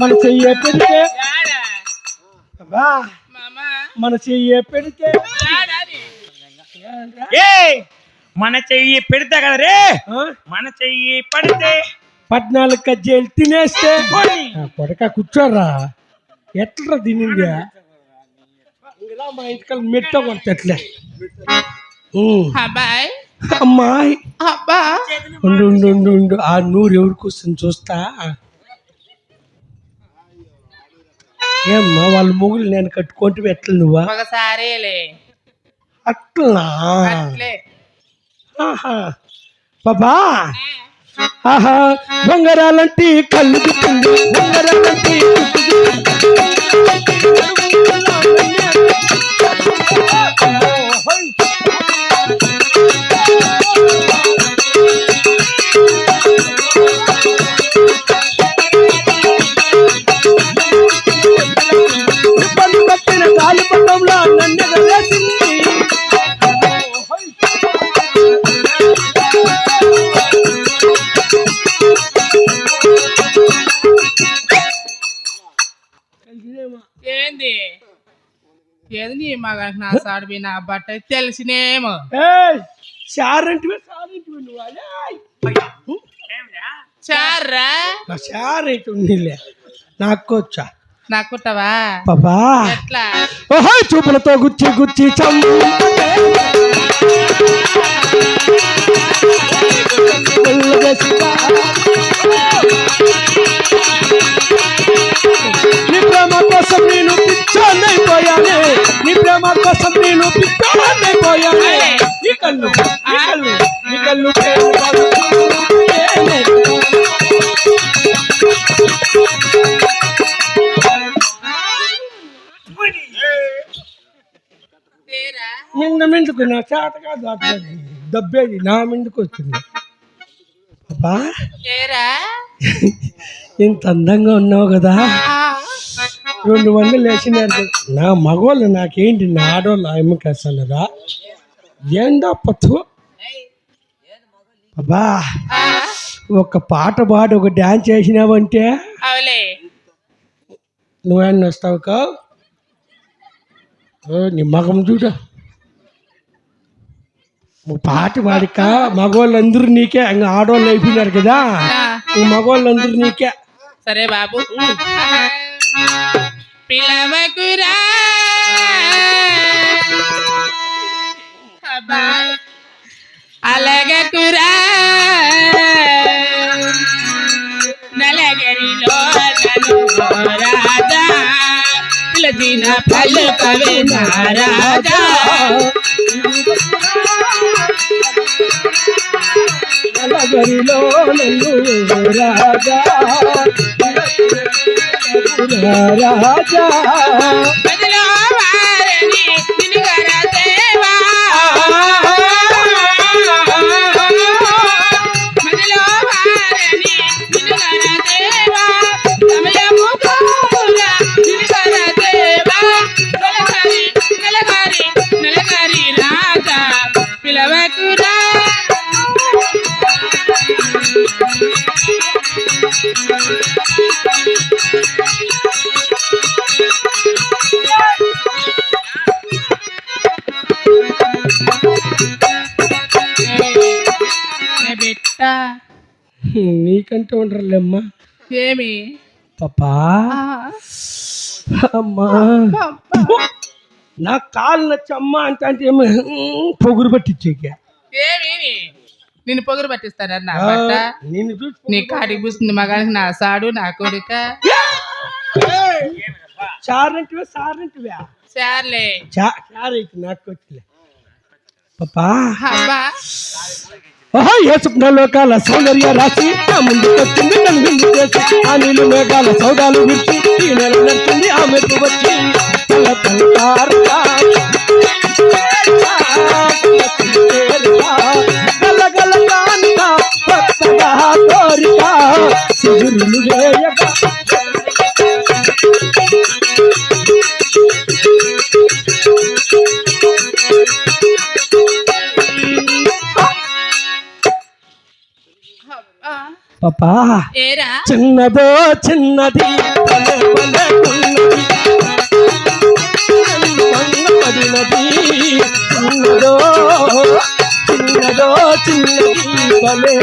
మన చెయ్యి పెడితే యాడా అబ్బా మామా. మన చెయ్యి పెడితే మన చెయ్యి పెడితే కదా రే? మన చెయ్యి పడితే? పద్నాలుగు కజ్జీలు తినేస్తే? ఆ, కొడక కూర్చోరా ఎట్లా తినింది? మా ఇంటికల్ మెట్ట కొడతట్లే అబ్బాయ్. అమ్మాయి. అబ్బా. ఉండు ఉండు ఉండు. ఆ నూరు ఎవరికి వస్తుంది చూస్తా? ఏమ్మా వాళ్ళ మొగులు నేను కట్టుకుంటే ఎట్లా నువ్వా? ఒకసారిలే అట్లా? అట్లే. ఆహా. బాబా. ఆహా. బొంగరాలంటి కళ్ళు బొంగరాలంటి ఏది నీ మగనికి నా సాడిపోయి నా బట్ట తెలిసినేమో నువ్వు అలేయ్. చార్రా నా షారైతే ఉండిలే నాకొచ్చా నాకుట్టవా బాబా ఎట్లా ఓహో చూపులతో గుచ్చి గుచ్చి చమ్ము కళ్ళు నిన్న మిందుకు నా దబ్బేది నా మిందుకు వచ్చింది? తేరా ఇంత అందంగా ఉన్నావు కదా. రెండు వందలు వేసినారు నా మగవాళ్ళు నాకేంటి నా ఆడవాళ్ళు ఆయమ్మకి ఏందో పత్తు? బాబా ఒక పాట పాడి ఒక డ్యాన్స్ చేసినావంటే నువ్వేమన్నా వస్తావు కా నీ మగం చూడ. నువ్వు పాట పాడిక? మగవాళ్ళందరూ నీకే ఇంకా ఆడవాళ్ళు అయిపోయినారు కదా. ఆ, ఈ మగవాళ్ళందరూ నీకే. సరే బాబు. పిలవకురా. అబ్బా అలగకురా నలగరిలో నన్ను రాజా పిలచిన పలుకవే నా రాజా నగరిలో నన్ను రాజా రాజా నీకంటే ఉండరులేమ్మా ఏమి పాపా అమ్మా నా కాలు నచ్చి అమ్మ అంటే అంటే ఏమి పొగురు పట్టించేక ఏమి నిన్ను పొగరు బట్ట. నేను చూసి నీ కాటికి పూస్తుంది మగానికి నా సాడు నా కొడుక. చారంటివే సారంటివే చార్లే. నాకు వచ్చిలే పాపా అబ్బా. లోకాల సౌందర్య నా వచ్చింది నన్ను ముందు చేసి. ఆ నీళ్ళు మేఘాల సౌదాలు విడిచి ఈ నెల నచ్చింది ఆమెకు వచ్చి. పాపా చిన్నదో చిన్నది చిన్నదో చిన్నదో చిన్నది భలే